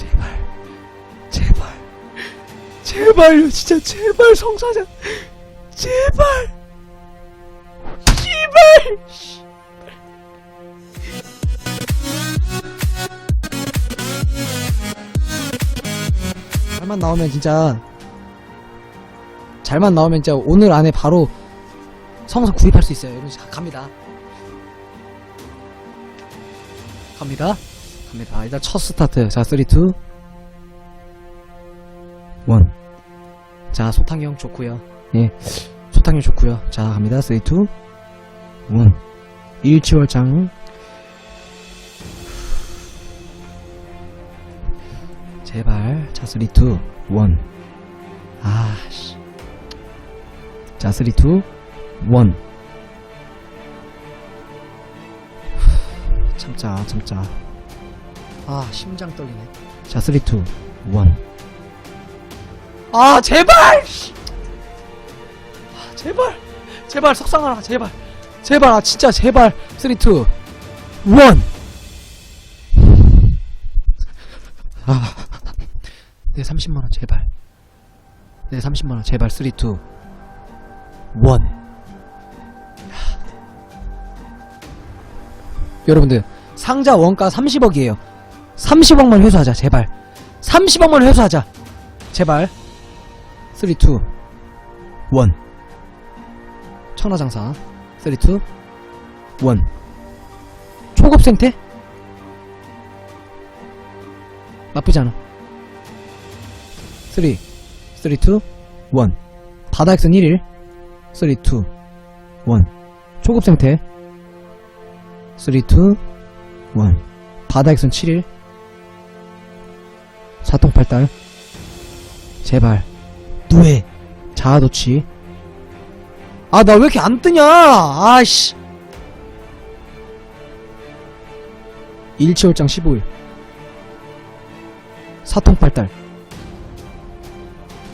제발 제발 제발요 진짜 제발 성사장 제발 제발 잘만 나오면 진짜 잘만 나오면 진짜 오늘 안에 바로 성서 구입할 수 있어요. 여러분 자, 갑니다. 갑니다. 갑니다. 일단 첫 스타트. 자, 3, 2, 1. 자, 소탕형 좋고요 예. 소탕형 좋고요 자, 갑니다. 3, 2, 1. 일치월장. 제발. 자, 3, 2, 1. 아, 씨. 자, 3, 2, 1. 참자, 참자. 아, 심장 떨리네. 자, 3, 2, 1. 아, 제발! 씨. 아, 제발! 제발, 석상하라, 제발. 제발, 아, 진짜, 제발. 3, 2, 1. 아. 내 30만원, 제발. 내 30만원, 제발. 3, 2, 1. 여러분들, 상자 원가 30억이에요. 30억만 회수하자, 제발. 30억만 회수하자. 제발. 3, 2, 1. 천하장사. 3, 2, 1. 초급 생태? 나쁘지 않아. 3, 3, 2, 1. 바다 액션 1일. 3, 2, 1. 초급 생태. 3, 2, 1. 바다 액션 7일. 사통팔달. 제발. 누에. 자아도치. 아, 나 왜 이렇게 안 뜨냐! 아이씨. 일치월장 15일. 사통팔달.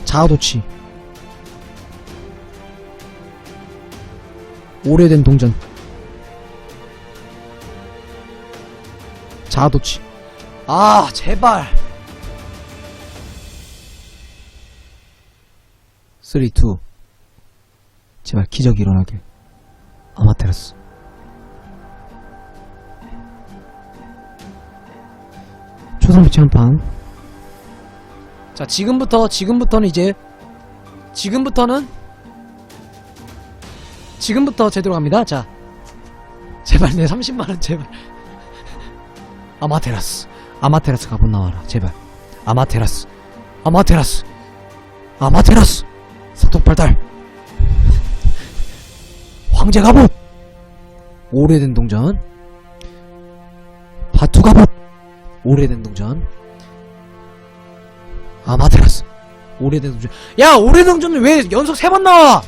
자아도치. 오래된 동전. 자아도치. 아, 제발. 3, 2. 제발 기적이 일어나길. 아마테라스. 초성비 체험판. 자, 지금부터, 지금부터는 이제, 지금부터는, 지금부터 제대로 갑니다. 자. 제발 내 30만원, 제발. 아마테라스. 아마테라스 가본 나와라. 제발. 아마테라스. 아마테라스. 아마테라스. 사통팔달. 황제 갑옷. 오래된 동전. 바투 갑옷. 오래된 동전. 아마테라스. 오래된 동전. 야, 오래된 동전은 왜 연속 세 번 나와?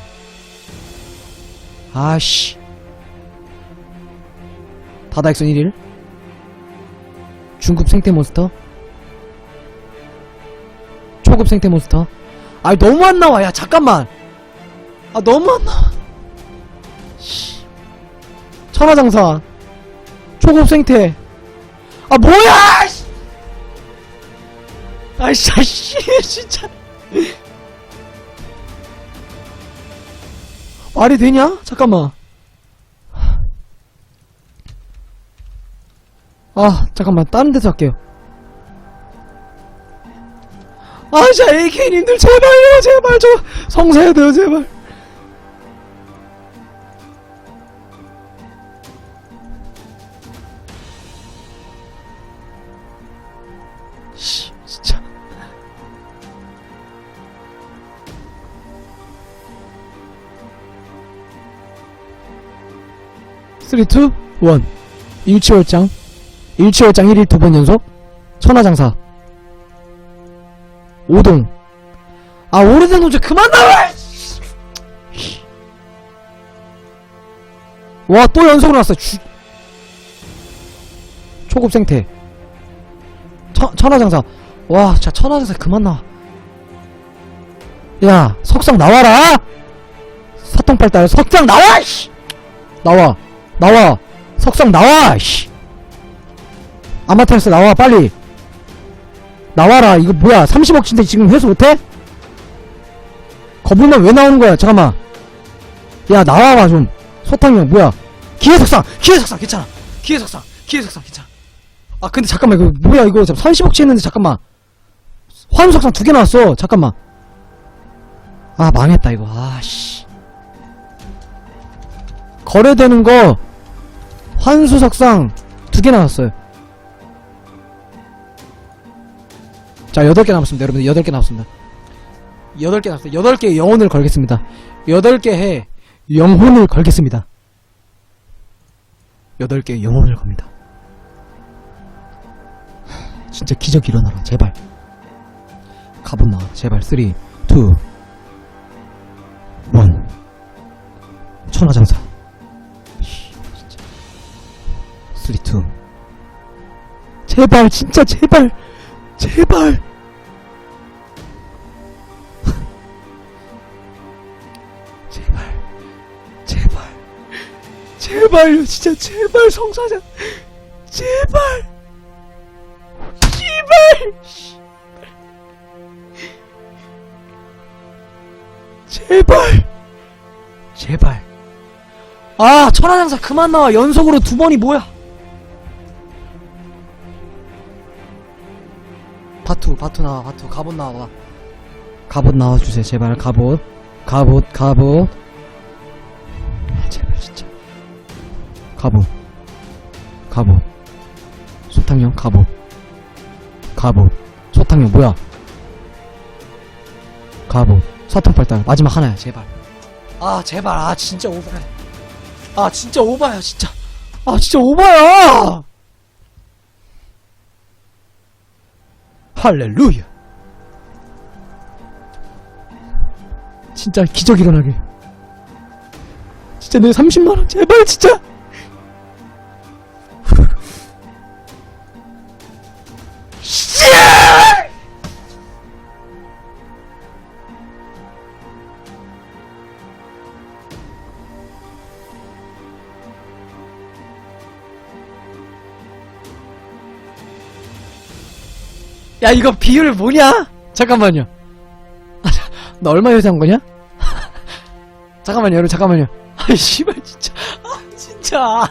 아씨. 액션 1일. 중급 생태 몬스터. 초급 생태 몬스터. 아이, 너무 안 나와. 야, 잠깐만. 아, 너무 안 나와. 씨. 천하장사. 초급 생태. 아, 뭐야! 씨. 아이씨, 아이씨, 진짜. 말이 되냐? 잠깐만. 아, 잠깐만. 다른 데서 할게요. 아, 자, AK님들, 제발요, 제발, 저, 성사해야 제발. 씨, 진짜. 쓰리, 투, 원. 일치월장. 일치월장 1일 두 번 연속. 천하장사. 오동. 아, 오래된 노제 그만 나와! 씨. 와, 또 연속으로 났어. 주... 초급 생태. 천, 천하장사. 와, 자, 천하장사 그만 나와. 야, 석상 나와라! 사통팔달, 석상 나와! 씨! 나와. 나와. 석상 나와! 씨! 아마테라스 나와, 빨리! 나와라. 이거 뭐야? 30억인데 지금 회수 못해? 거불만 왜 나오는 거야? 잠깐만. 야 나와봐 좀. 소탕형 뭐야? 기회석상 기회석상 괜찮아. 기회석상 기회석상 괜찮아. 아 근데 잠깐만 이거 뭐야 이거? 30억치 했는데 잠깐만. 환석상 두 개 나왔어. 잠깐만. 아 망했다 이거. 아씨. 거래되는 거 환수석상 두 개 나왔어요 자 여덟 개 남았습니다 여러분들. 여덟 개 남았습니다. 여덟 개 남았어요 여덟 개의 영혼을 걸겠습니다. 여덟 개의 영혼을 걸겠습니다. 여덟 개의 영혼을 겁니다. 진짜 기적 일어나라 제발. 가봇 나와 제발. 3 2 1 천하장사. 3 2 제발 진짜 제발. 제발 제발요 진짜 제발 성사장 제발. 제발. 제발. 제발. 아 천하장사 그만 나와. 연속으로 두 번이 뭐야? 바투 바투 나와 바투. 갑옷 나와 갑옷 나와주세요 제발. 갑옷. 갑옷 갑옷 갑옷 갑옷 소탕형 갑옷 갑옷 소탕형 뭐야? 갑옷 사통팔달 마지막 하나야 제발. 아 제발. 아 진짜 오바야 아 진짜 오바야 진짜. 아 진짜 오바야! 할렐루야! 진짜 기적 일어나게. 진짜 내 30만원 제발 진짜 야 이거 비율 뭐냐? 잠깐만요. 아, 자, 너 얼마 요새 한 거냐? 잠깐만요, 여러분 잠깐만요. 아 씨발 진짜, 아 진짜.